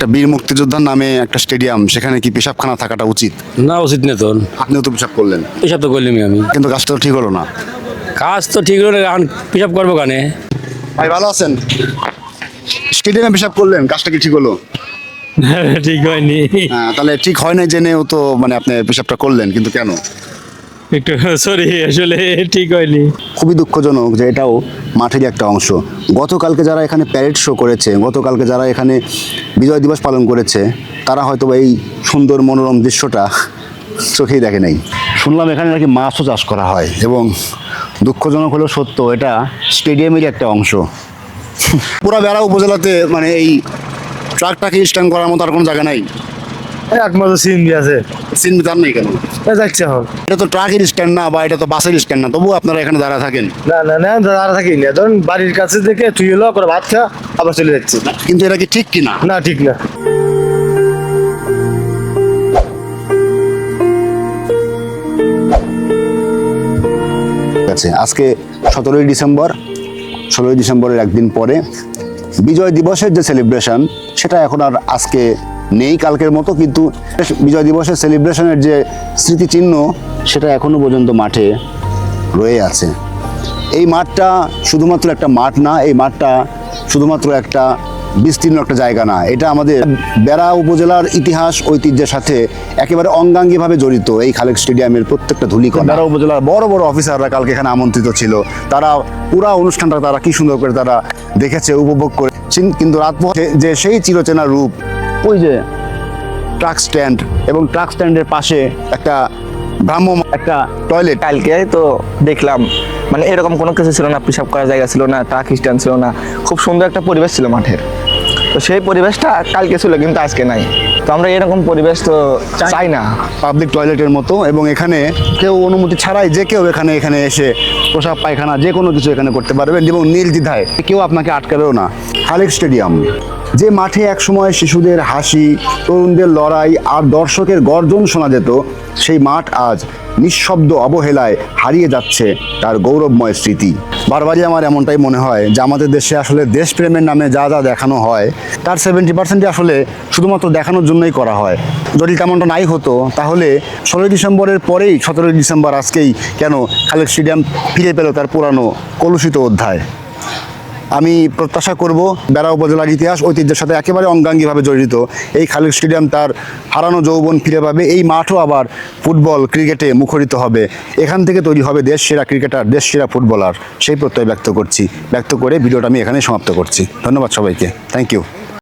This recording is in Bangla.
একটা বীর মুক্তিযোদ্ধার নামে একটা স্টেডিয়াম সেখানে কি পেশাবখানা থাকাটা উচিত? না উচিত না তোর আপনিও তো পেশাব করলেন। পেশাব তো করলাম আমি। কিন্তু কাজটা তো ঠিক হলো না। কাজ তো ঠিক হলো না এখন পেশাব করব কানে? ভাই ভালো আছেন? স্টেডিয়ামে পেশাব করলেন কাজটা কি ঠিক হলো? ঠিক হয়নি। হ্যাঁ, তাহলে ঠিক হয় না জেনেও তো মানে আপনি পেশাবটা করলেন কিন্তু কেন? একটু সরি আসলে ঠিক হয়নি। খুবই দুঃখজনক যে এটাও মাঠেরই একটা অংশ। গতকালকে যারা এখানে প্যারেড শো করেছে, গতকালকে যারা এখানে বিজয় দিবস পালন করেছে, তারা হয়তো এই সুন্দর মনোরম দৃশ্যটা চোখেই দেখে নাই। শুনলাম এখানে নাকি মাছও চাষ করা হয় এবং দুঃখজনক হলেও সত্য, এটা স্টেডিয়ামেরই একটা অংশ। পুরা বেড়া উপজেলাতে মানে এই ট্রাকটাকে স্ট্যান্ড করার মতো আর কোনো জায়গা নাই। একমাত্র সিএনজি আছে। চিনতে তার নেই কেন? যাচ্ছে এখন। এটা তো ট্রাকের স্ট্যান্ড না বা এটা তো বাসের স্ট্যান্ড না তবুও আপনারা এখানে দাঁড়া থাকেন। না না না দাঁড়া থাকি না। ধরুন বাড়ির কাছে থেকে তুই এলো করে ভাত খা আবার চলে যাচ্ছে। কিন্তু এটা কি ঠিক কিনা না ঠিক না। ঠিক আছে আজকে সতেরোই ডিসেম্বর ষোলোই ডিসেম্বরের একদিন পরে বিজয় দিবসের যে সেলিব্রেশন সেটা এখন আর আজকে নেই কালকের মতো, কিন্তু বিজয় দিবসের সেলিব্রেশনের যে স্মৃতিচিহ্ন, সেটা এখনও পর্যন্ত মাঠে রয়ে আছে। এই মাঠটা শুধুমাত্র একটা মাঠ না, এই মাঠটা শুধুমাত্র একটা বিস্তীর্ণ একটা জায়গা না। এটা আমাদের বেড়া উপজেলার ইতিহাস ঐতিহ্যের সাথে একেবারে অঙ্গাঙ্গিভাবে জড়িত এই খালেক স্টেডিয়ামের প্রত্যেকটা ধুলিকণা। বেড়া উপজেলার বড় বড় অফিসাররা কালকে এখানে আমন্ত্রিত ছিল। তারা পুরা অনুষ্ঠানটা তারা কি সুন্দর করে তারা দেখেছে উপভোগ করে। চিন- কিন্তু রাত যে সেই চিরচেনা রূপ ওই যে ট্রাক স্ট্যান্ড এবং ট্রাক স্ট্যান্ডের পাশে একটা ভ্রাম্য একটা টয়লেট। কালকে তো দেখলাম মানে এরকম কোনো কিছু ছিল না পেশাব করার জায়গা ছিল না ট্রাক স্ট্যান্ড ছিল না। খুব সুন্দর একটা পরিবেশ ছিল মাঠের। তো সেই পরিবেশটা কালকে ছিল কিন্তু আজকে নাই। তো আমরা এরকম পরিবেশ তো চাই। না। পাবলিক টয়লেটের মতো এবং এখানে কেউ অনুমতি ছাড়াই যে কেউ এখানে এখানে এসে পোশাক পায়খানা যে কোনো কিছু এখানে করতে পারবেন এবং নীল নির্দ্বিধায় কেউ আপনাকে আটকাবেও না। খালেক স্টেডিয়াম যে মাঠে একসময় শিশুদের হাসি, তরুণদের লড়াই আর দর্শকের গর্জন শোনা যেত, সেই মাঠ আজ নিঃশব্দ অবহেলায় হারিয়ে যাচ্ছে তার গৌরবময় স্মৃতি। বারবারই আমার এমনটাই মনে হয় যে আমাদের দেশে আসলে দেশপ্রেমের নামে যা যা দেখানো হয়, তার সেভেন্টি পার্সেন্টই আসলে শুধুমাত্র দেখানোর জন্যই করা হয়। যদি তেমনটা নাই হতো, তাহলে ষোলোই ডিসেম্বরের পরেই, সতেরোই ডিসেম্বর আজকেই কেন খালেক স্টেডিয়াম ফিরে পেল তার পুরানো কলুষিত অধ্যায়? আমি প্রত্যাশা করব বেড়া উপজেলার ইতিহাস ঐতিহ্যের সাথে একেবারে অঙ্গাঙ্গীভাবে জড়িত। এই খালেক স্টেডিয়াম তার হারানো যৌবন ফিরে পাবে, এই মাঠও আবার ফুটবল ক্রিকেটে মুখরিত হবে। এখান থেকে তৈরি হবে দেশ সেরা ক্রিকেটার, দেশ সেরা ফুটবলার, সেই প্রত্যয় ব্যক্ত করছি। ব্যক্ত করে ভিডিওটা আমি এখানেই সমাপ্ত করছি। ধন্যবাদ সবাইকে। Thank you